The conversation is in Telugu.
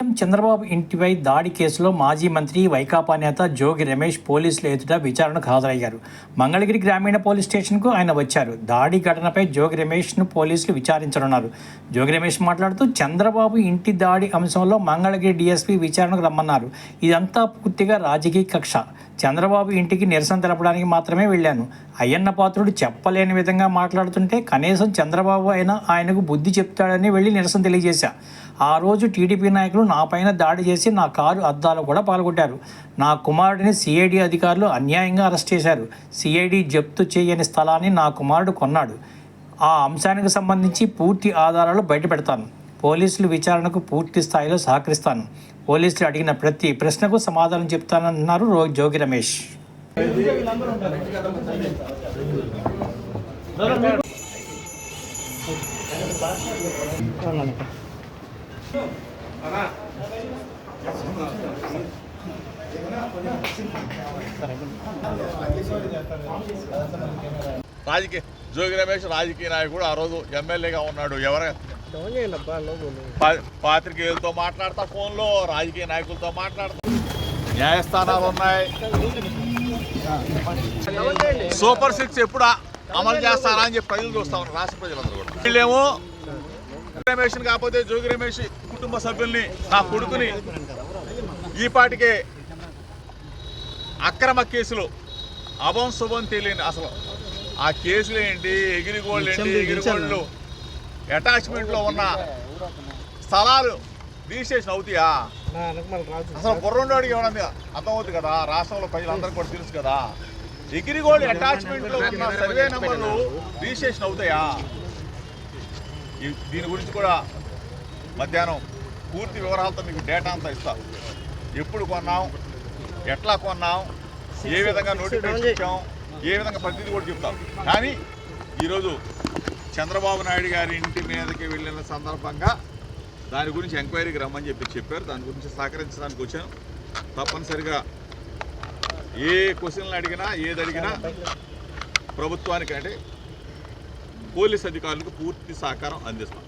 సీఎం చంద్రబాబు ఇంటిపై దాడి కేసులో మాజీ మంత్రి వైకాపా నేత జోగి రమేష్ పోలీసుల ఎదుట విచారణకు హాజరయ్యారు. మంగళగిరి గ్రామీణ పోలీస్ స్టేషన్కు ఆయన వచ్చారు. దాడి ఘటనపై జోగి రమేష్ను పోలీసులు విచారించనున్నారు. జోగి రమేష్ మాట్లాడుతూ చంద్రబాబు ఇంటి దాడి అంశంలో మంగళగిరి డీఎస్పీ విచారణకు రమ్మన్నారు. ఇదంతా పూర్తిగా రాజకీయ కక్ష. చంద్రబాబు ఇంటికి నిరసన తెలపడానికి మాత్రమే వెళ్ళాను. అయ్యన్న పాత్రుడు చెప్పలేని విధంగా మాట్లాడుతుంటే కనీసం చంద్రబాబు అయినా ఆయనకు బుద్ధి చెప్తాడని వెళ్ళి నిరసన తెలియజేశా. ఆ రోజు టీడీపీ నాయకులు నా పైన దాడి చేసి నా కారు అద్దాలు కూడా పాల్గొట్టారు నా కుమారుడిని సిఐడి అధికారులు అన్యాయంగా అరెస్ట్ చేశారు. సిఐడి జప్తు చేయని స్థలాన్ని నా కుమారుడు కొన్నాడు. ఆ అంశానికి సంబంధించి పూర్తి ఆధారాలు బయటపెడతాను. పోలీసులు విచారణకు పూర్తి స్థాయిలో సహకరిస్తాను. పోలీసులు అడిగిన ప్రతి ప్రశ్నకు సమాధానం చెప్తానన్నారు జోగి రమేష్. రాజకీయ జోగి రమేష్ రాజకీయ నాయకుడు ఆ రోజు ఎమ్మెల్యేగా ఉన్నాడు. ఎవరు? పాత్రికేయులతో మాట్లాడతా ఫోన్లో రాజకీయ నాయకులతో మాట్లాడతా. న్యాయస్థానాలు ఉన్నాయి. సూపర్ సిక్స్ ఎప్పుడు అమలు చేస్తారా అని చెప్పి ప్రజలు చూస్తా ఉన్నారు రాష్ట్ర ప్రజలందరూ కూడా. వీళ్ళేమో రమేష్ కాకపోతే జోగి రమేష్ కుటుంబ సభ్యుల్ని నా కొడుకుని ఈ పాటికే అక్రమ కేసులు. అభం శుభం తెలియని అసలు. ఆ కేసులు ఏంటి? ఎగిరిగోళ్ళు ఏంటి? ఎగిరిగోళ్ళు అటాచ్మెంట్లో ఉన్న స్థలాలు రిజిస్ట్రేషన్ అవుతాయా? అసలు కుర్రండోడికి ఏమన్నా అర్థమవుతుంది కదా. రాష్ట్రంలో ప్రజలందరికీ కూడా తెలుసు కదా. ఎగిరిగోళ్ళు అటాచ్మెంట్లో ఉన్న సర్వే నెంబర్లు రిజిస్ట్రేషన్ అవుతాయా? దీని గురించి కూడా మధ్యాహ్నం పూర్తి వివరాలతో మీకు డేటా అంతా ఇస్తా. ఎప్పుడు కొన్నాం? ఎట్లా కొన్నాం? ఏ విధంగా నోటిఫికేషన్ ఇచ్చాం? ఏ విధంగా ప్రతిదీ కూడా చెప్తాం. కానీ ఈరోజు చంద్రబాబు నాయుడు గారి ఇంటి మీదకి వెళ్ళిన సందర్భంగా దాని గురించి ఎంక్వైరీకి రమ్మని చెప్పి చెప్పారు. దాని గురించి సహకరించడానికి వచ్చాను తప్పనిసరిగా ఏ క్వశ్చన్లు అడిగినా ఏది అడిగినా ప్రభుత్వానికి అంటే పోలీస్ అధికారులకు పూర్తి సహకారం అందిస్తాం.